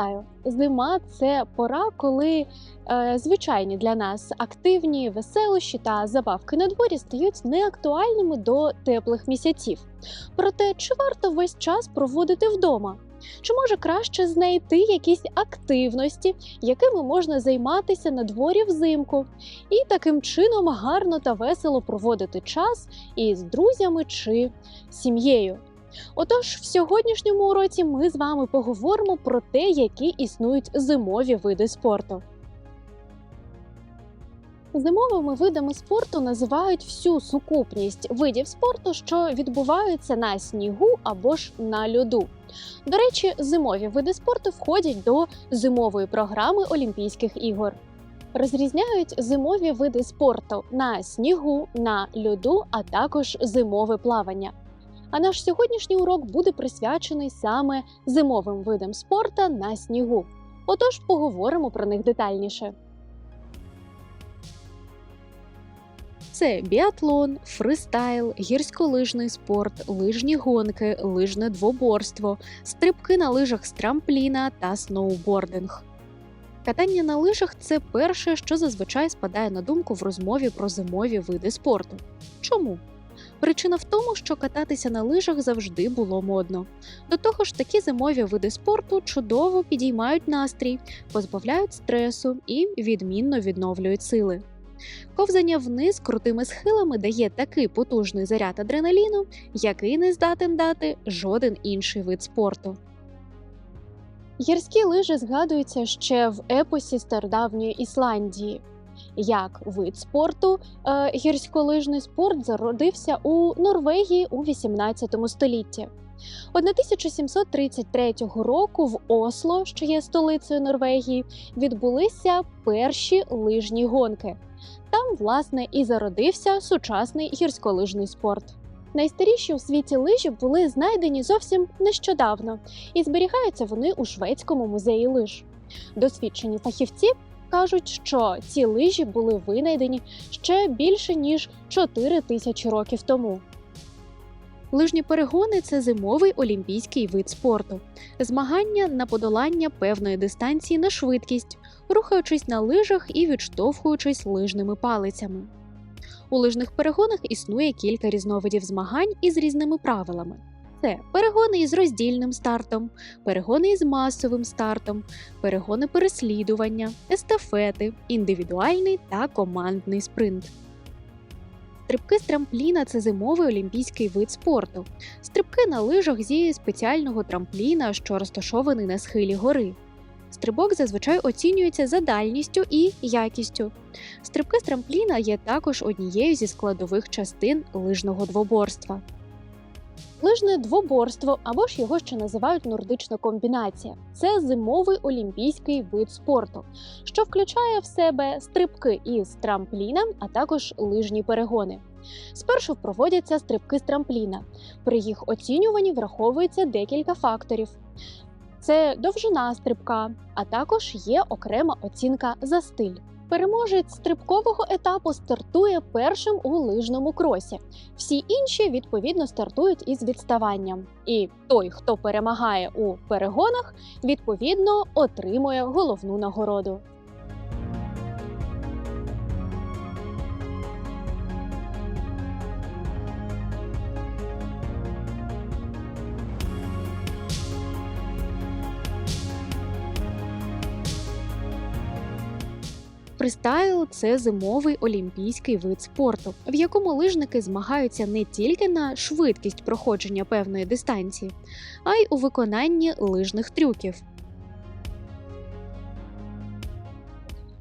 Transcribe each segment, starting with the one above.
Нагадаю, зима це пора, коли е, звичайні для нас активні веселощі та забавки на дворі стають неактуальними до теплих місяців. Проте, чи варто весь час проводити вдома? Чи може краще знайти якісь активності, якими можна займатися на дворі взимку, і таким чином гарно та весело проводити час із друзями чи сім'єю? Отож, в сьогоднішньому уроці ми з вами поговоримо про те, які існують зимові види спорту. Зимовими видами спорту називають всю сукупність видів спорту, що відбуваються на снігу або ж на льоду. До речі, зимові види спорту входять до зимової програми Олімпійських ігор. Розрізняють зимові види спорту на снігу, на льоду, а також зимове плавання. А наш сьогоднішній урок буде присвячений саме зимовим видам спорту на снігу. Отож, поговоримо про них детальніше. Це біатлон, фристайл, гірськолижний спорт, лижні гонки, лижне двоборство, стрибки на лижах з трампліна та сноубординг. Катання на лижах це перше, що зазвичай спадає на думку в розмові про зимові види спорту. Чому? Причина в тому, що кататися на лижах завжди було модно. До того ж, такі зимові види спорту чудово підіймають настрій, позбавляють стресу і відмінно відновлюють сили. Ковзання вниз крутими схилами дає такий потужний заряд адреналіну, який не здатен дати жоден інший вид спорту. Гірські лижі згадуються ще в епосі стародавньої Ісландії. Як вид спорту, е, гірськолижний спорт зародився у Норвегії у 18 столітті. 1733 року в Осло, що є столицею Норвегії, відбулися перші лижні гонки. Там, власне, і зародився сучасний гірськолижний спорт. Найстаріші у світі лижі були знайдені зовсім нещодавно, і зберігаються вони у шведському музеї лиж. Досвідчені фахівці кажуть, що ці лижі були винайдені ще більше ніж 4 тисячі років тому. Лижні перегони це зимовий олімпійський вид спорту, змагання на подолання певної дистанції на швидкість, рухаючись на лижах і відштовхуючись лижними палицями. У лижних перегонах існує кілька різновидів змагань із різними правилами. Це перегони із роздільним стартом, перегони із масовим стартом, перегони переслідування, естафети, індивідуальний та командний спринт. Стрибки з трампліна це зимовий олімпійський вид спорту. Стрибки на лижах зі спеціального трампліна, що розташований на схилі гори. Стрибок зазвичай оцінюється за дальністю і якістю. Стрибки з трампліна є також однією зі складових частин лижного двоборства. Лижне двоборство або ж його ще називають нордична комбінація. Це зимовий олімпійський вид спорту, що включає в себе стрибки із трампліна, а також лижні перегони. Спершу проводяться стрибки з трампліна. При їх оцінюванні враховується декілька факторів. Це довжина стрибка, а також є окрема оцінка за стиль. Переможець стрибкового етапу стартує першим у лижному кросі. Всі інші відповідно стартують із відставанням. І той, хто перемагає у перегонах, відповідно отримує головну нагороду. Фристайл це зимовий олімпійський вид спорту, в якому лижники змагаються не тільки на швидкість проходження певної дистанції, а й у виконанні лижних трюків.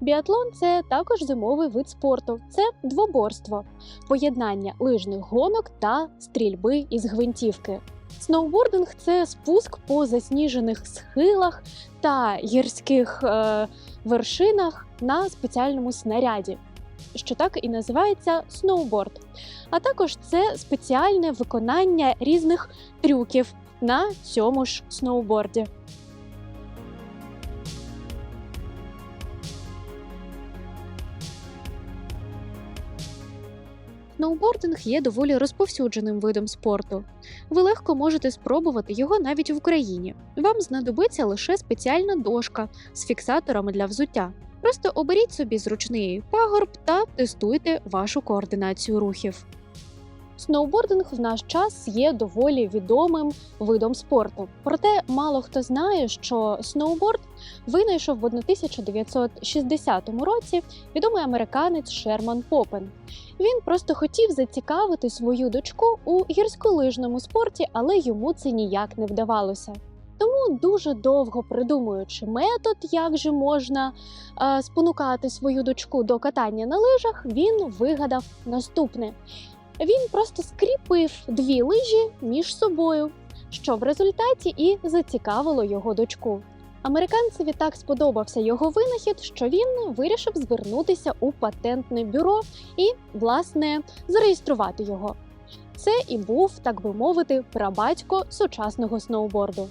Біатлон це також зимовий вид спорту. Це двоборство, поєднання лижних гонок та стрільби із гвинтівки. Сноубординг це спуск по засніжених схилах та гірських е, вершинах на спеціальному снаряді, що так і називається сноуборд. А також це спеціальне виконання різних трюків на цьому ж сноуборді. Сноубординг є доволі розповсюдженим видом спорту. Ви легко можете спробувати його навіть в Україні. Вам знадобиться лише спеціальна дошка з фіксаторами для взуття. Просто оберіть собі зручний пагорб та тестуйте вашу координацію рухів. Сноубординг в наш час є доволі відомим видом спорту. Проте мало хто знає, що сноуборд винайшов в 1960 році відомий американець Шерман Попен. Він просто хотів зацікавити свою дочку у гірськолижному спорті, але йому це ніяк не вдавалося. Тому дуже довго придумуючи метод, як же можна е, спонукати свою дочку до катання на лижах, він вигадав наступне: він просто скріпив дві лижі між собою, що в результаті і зацікавило його дочку. Американцеві так сподобався його винахід, що він вирішив звернутися у патентне бюро і, власне, зареєструвати його. Це і був, так би мовити, прабатько сучасного сноуборду.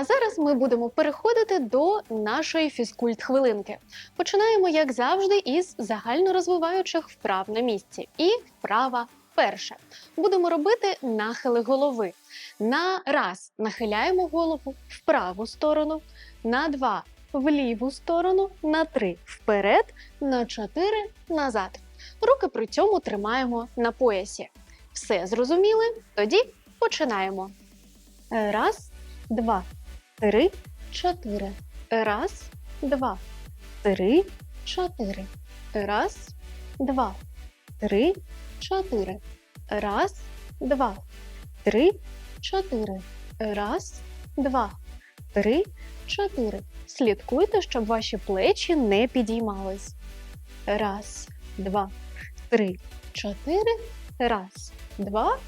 А зараз ми будемо переходити до нашої фізкульт-хвилинки. Починаємо, як завжди, із загальнорозвиваючих вправ на місці. І вправа перша. Будемо робити нахили голови. На раз нахиляємо голову в праву сторону, на два в ліву сторону, на три вперед, на чотири назад. Руки при цьому тримаємо на поясі. Все зрозуміли? Тоді починаємо. Раз, два, три, чотири. Раз, два, три, чотири. Раз, два, три, чотири. Раз, два, три, чотири. Раз, два, три, чотири. Слідкуйте, щоб ваші плечі не підіймались. Раз, два, три, чотири. Раз, два,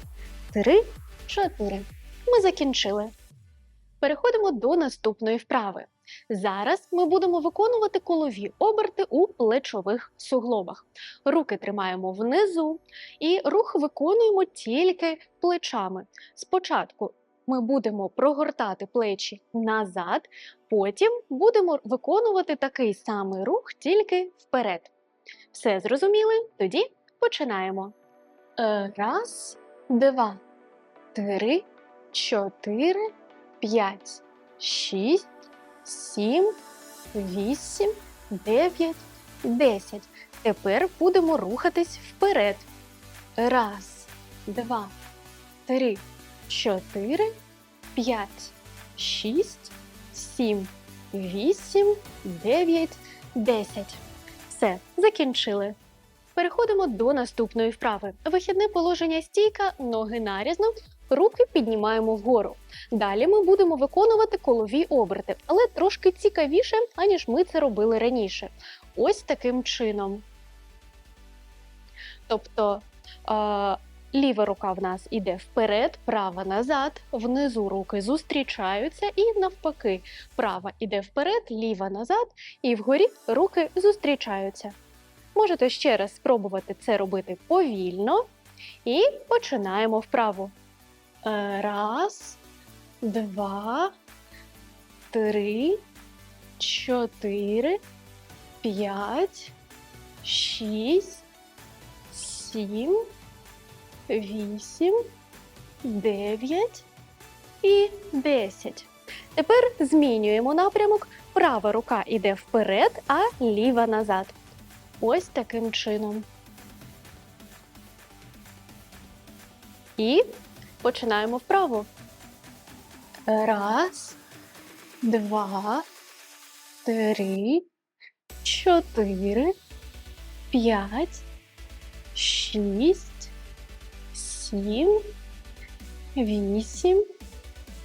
три, чотири. Ми закінчили. Переходимо до наступної вправи. Зараз ми будемо виконувати колові оберти у плечових суглобах. Руки тримаємо внизу і рух виконуємо тільки плечами. Спочатку ми будемо прогортати плечі назад, потім будемо виконувати такий самий рух тільки вперед. Все зрозуміли? Тоді починаємо. Е, Раз, два, три, чотири. 5, 6, 7, 8, 9, 10. Тепер будемо рухатись вперед. Раз, два, три, чотири, п'ять, шість, сім, вісім, дев'ять, десять. Все, закінчили. Переходимо до наступної вправи. Вихідне положення стійка, ноги нарізно, руки піднімаємо вгору. Далі ми будемо виконувати колові оберти, але трошки цікавіше, аніж ми це робили раніше. Ось таким чином. Тобто е, ліва рука в нас іде вперед, права назад, внизу руки зустрічаються, і навпаки, права іде вперед, ліва назад, і вгорі руки зустрічаються. Можете ще раз спробувати це робити повільно. І починаємо вправу. Е, Раз, два, три, чотири, п'ять, шість, сім, вісім, дев'ять і десять. Тепер змінюємо напрямок. Права рука йде вперед, а ліва назад. Ось таким чином. І починаємо вправо. Раз, два, три, чотири, п'ять, шість, сім, вісім,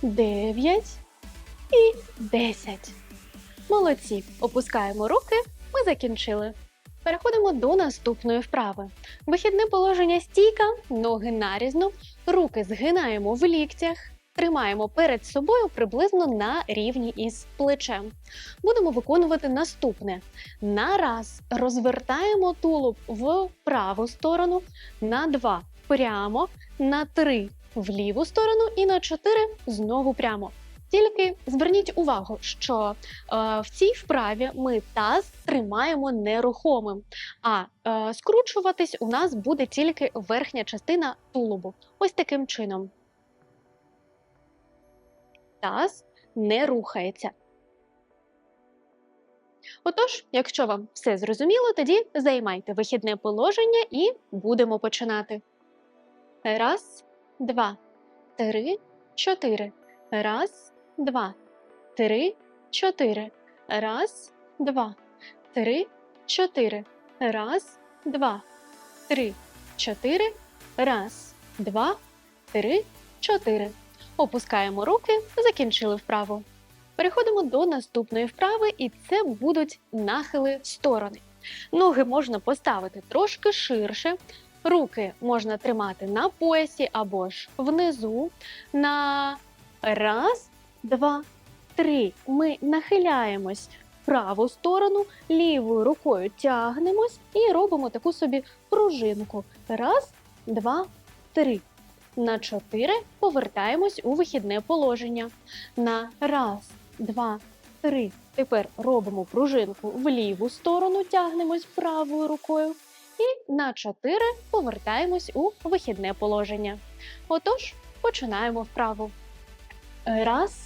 дев'ять і десять. Молодці. Опускаємо руки. Ми закінчили. Переходимо до наступної вправи. Вихідне положення стійка, ноги нарізно, руки згинаємо в ліктях, тримаємо перед собою приблизно на рівні із плечем. Будемо виконувати наступне: на раз розвертаємо тулуб в праву сторону, на два прямо, на три в ліву сторону і на чотири знову прямо. Тільки зверніть увагу, що е, в цій вправі ми таз тримаємо нерухомим, а е, скручуватись у нас буде тільки верхня частина тулубу. Ось таким чином. Таз не рухається. Отож, якщо вам все зрозуміло, тоді займайте вихідне положення і будемо починати. Раз, два, три, чотири. Раз, два, три, чотири. Раз, два, три, чотири. Раз, два, три, чотири. Раз, два, три, чотири. Опускаємо руки, закінчили вправу. Переходимо до наступної вправи, і це будуть нахили в сторони. Ноги можна поставити трошки ширше, руки можна тримати на поясі або ж внизу. На раз, два, три. Ми нахиляємось в праву сторону, лівою рукою тягнемось і робимо таку собі пружинку. Раз, два, три. На чотири повертаємось у вихідне положення. На раз, два, три. Тепер робимо пружинку в ліву сторону, тягнемось правою рукою. І на чотири повертаємось у вихідне положення. Отож, починаємо вправу. Раз,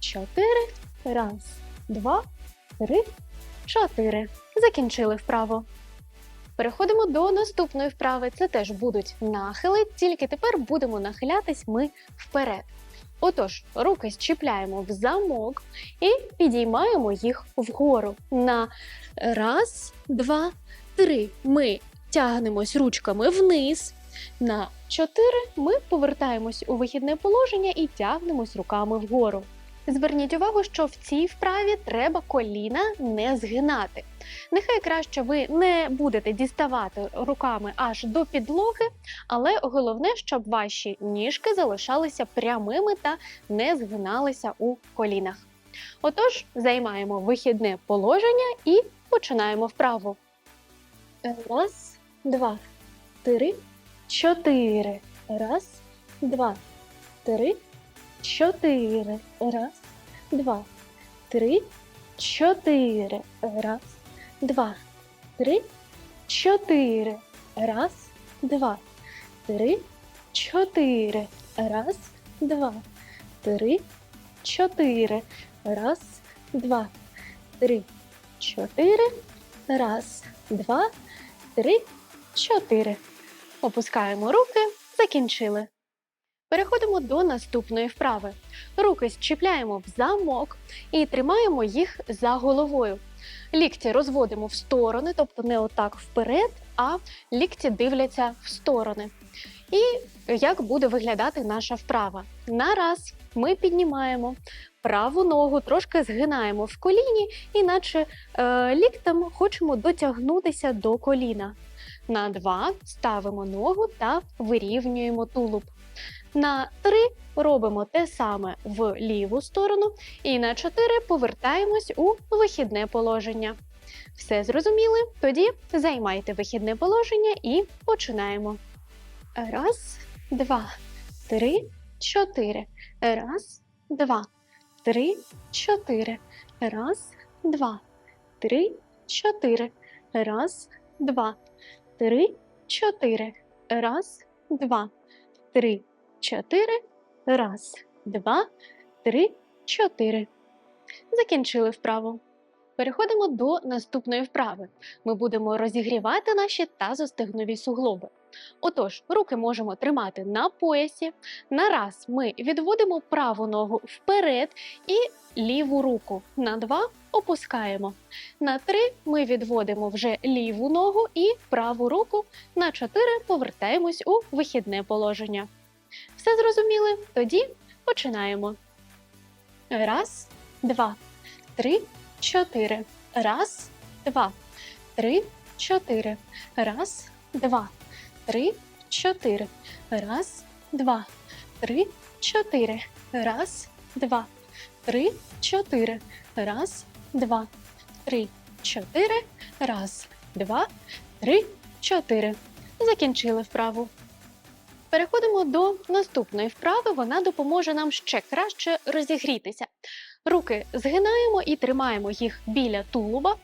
чотири. Раз, два, три, чотири. Закінчили вправо. Переходимо до наступної вправи. Це теж будуть нахили, тільки тепер будемо нахилятись ми вперед. Отож, руки щіпляємо в замок і підіймаємо їх вгору. На раз, два, три. Ми тягнемось ручками вниз. На чотири ми повертаємось у вихідне положення і тягнемось руками вгору. Зверніть увагу, що в цій вправі треба коліна не згинати. Нехай краще ви не будете діставати руками аж до підлоги, але головне, щоб ваші ніжки залишалися прямими та не згиналися у колінах. Отож, займаємо вихідне положення і починаємо вправу. Раз, два, три, чотири. Раз, два, три, чотири. Раз, два, три, чотири. Раз, два, три, чотири. Раз, два, три, чотири. Раз, два, три, чотири. Раз, два, три, чотири. Раз, два, три, чотири. Опускаємо руки, закінчили. Переходимо до наступної вправи. Руки щіпляємо в замок і тримаємо їх за головою. Лікті розводимо в сторони, тобто не отак вперед, а лікті дивляться в сторони. І як буде виглядати наша вправа? На раз ми піднімаємо праву ногу, трошки згинаємо в коліні, і наче е, ліктем хочемо дотягнутися до коліна. На два ставимо ногу та вирівнюємо тулуб. На три робимо те саме в ліву сторону, і на чотири повертаємось у вихідне положення. Все зрозуміли? Тоді займайте вихідне положення і починаємо. Раз, два, три, чотири. Раз, два, три, чотири. Раз, два, три, чотири. Раз, два, три, чотири. Раз, два, три, чотири. Раз, два, три, чотири. Закінчили вправу. Переходимо до наступної вправи. Ми будемо розігрівати наші тазостегнові суглоби. Отож, руки можемо тримати на поясі. На раз ми відводимо праву ногу вперед і ліву руку. На два опускаємо. На три ми відводимо вже ліву ногу і праву руку. На чотири повертаємось у вихідне положення. Все зрозуміли? Тоді починаємо. Раз, два, три, чотири. Раз, два, три, чотири. Раз, два, три, чотири. Раз, два, три, чотири. Раз, два, три, чотири. Раз, два, три, чотири. Раз, два, три, чотири. Закінчили вправу. Переходимо до наступної вправи. Вона допоможе нам ще краще розігрітися. Руки згинаємо і тримаємо їх біля тулуба.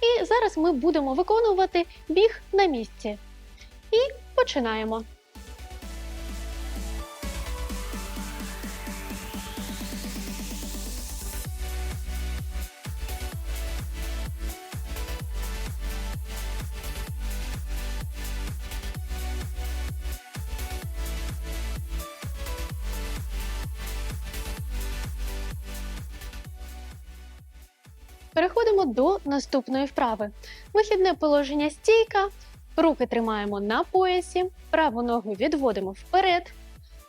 І зараз ми будемо виконувати біг на місці. І починаємо. Переходимо до наступної вправи. Вихідне положення стійка. Руки тримаємо на поясі, праву ногу відводимо вперед.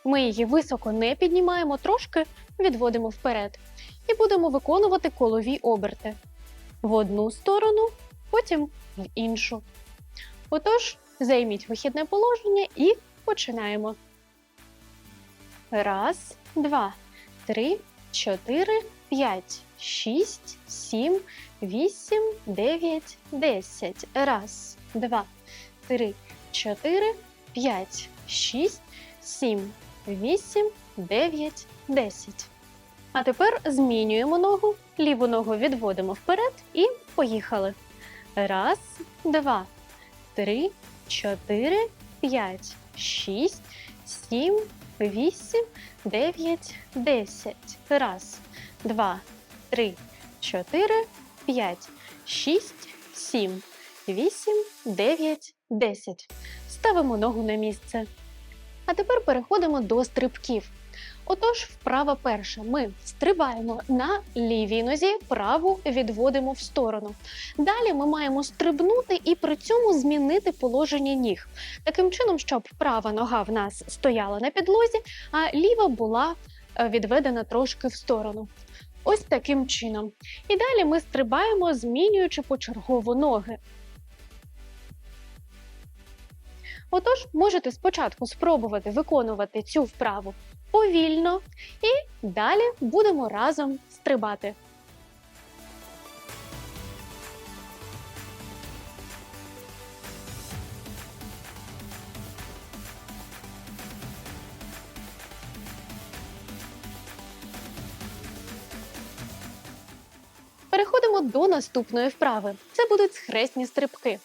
Ми її високо не піднімаємо, трошки відводимо вперед. І будемо виконувати колові оберти в одну сторону, потім в іншу. Отож, займіть вихідне положення і починаємо. Раз, два, три, чотири, п'ять, шість, сім, вісім, дев'ять, десять. Раз, два, три, чотири, п'ять, шість, сім, вісім, дев'ять, десять. А тепер змінюємо ногу, ліву ногу відводимо вперед і поїхали. Раз, два, три, чотири, п'ять, шість, сім, вісім, дев'ять, десять. Раз, два, три, чотири, п'ять, шість, сім, вісім, дев'ять, десять. Ставимо ногу на місце. А тепер переходимо до стрибків. Отож, вправа перша. Ми стрибаємо на лівій нозі, праву відводимо в сторону. Далі ми маємо стрибнути і при цьому змінити положення ніг. Таким чином, щоб права нога в нас стояла на підлозі, а ліва була е, відведена трошки в сторону. Ось таким чином. І далі ми стрибаємо, змінюючи почергово ноги. Отож, можете спочатку спробувати виконувати цю вправу повільно, і далі будемо разом стрибати. Переходимо до наступної вправи. Це будуть схресні стрибки.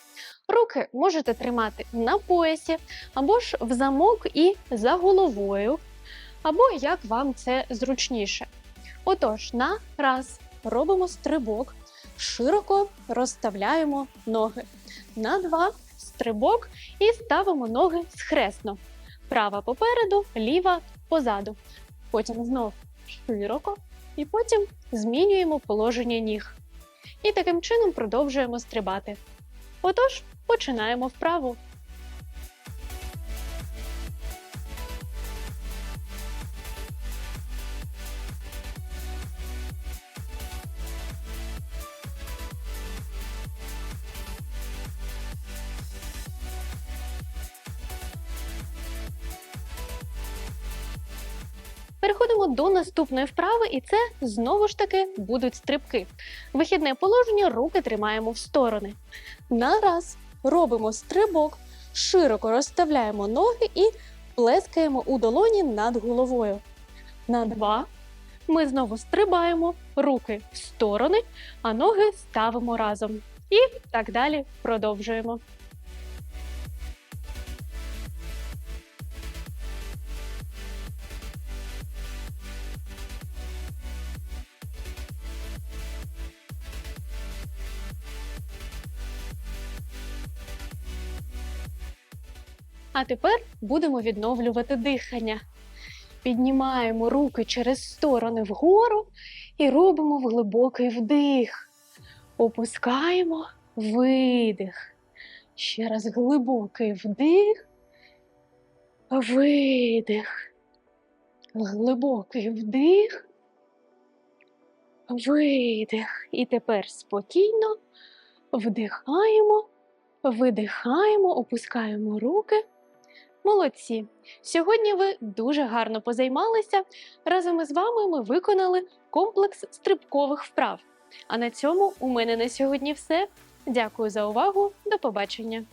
Руки можете тримати на поясі, або ж в замок і за головою, або як вам це зручніше. Отож, на раз робимо стрибок, широко розставляємо ноги. На два стрибок і ставимо ноги схресно. Права попереду, ліва позаду. Потім знов широко і потім змінюємо положення ніг. І таким чином продовжуємо стрибати. Отож, починаємо вправу. Наступної вправи, і це знову ж таки будуть стрибки. Вихідне положення руки тримаємо в сторони. На раз робимо стрибок, широко розставляємо ноги і плескаємо у долоні над головою. На два. Ми знову стрибаємо, руки в сторони, а ноги ставимо разом. І так далі продовжуємо. А тепер будемо відновлювати дихання. Піднімаємо руки через сторони вгору і робимо глибокий вдих. Опускаємо видих. Ще раз глибокий вдих. Видих. Глибокий вдих. Видих. І тепер спокійно вдихаємо, видихаємо, опускаємо руки. Молодці! Сьогодні ви дуже гарно позаймалися. Разом із вами ми виконали комплекс стрибкових вправ. А на цьому у мене на сьогодні все. Дякую за увагу. До побачення!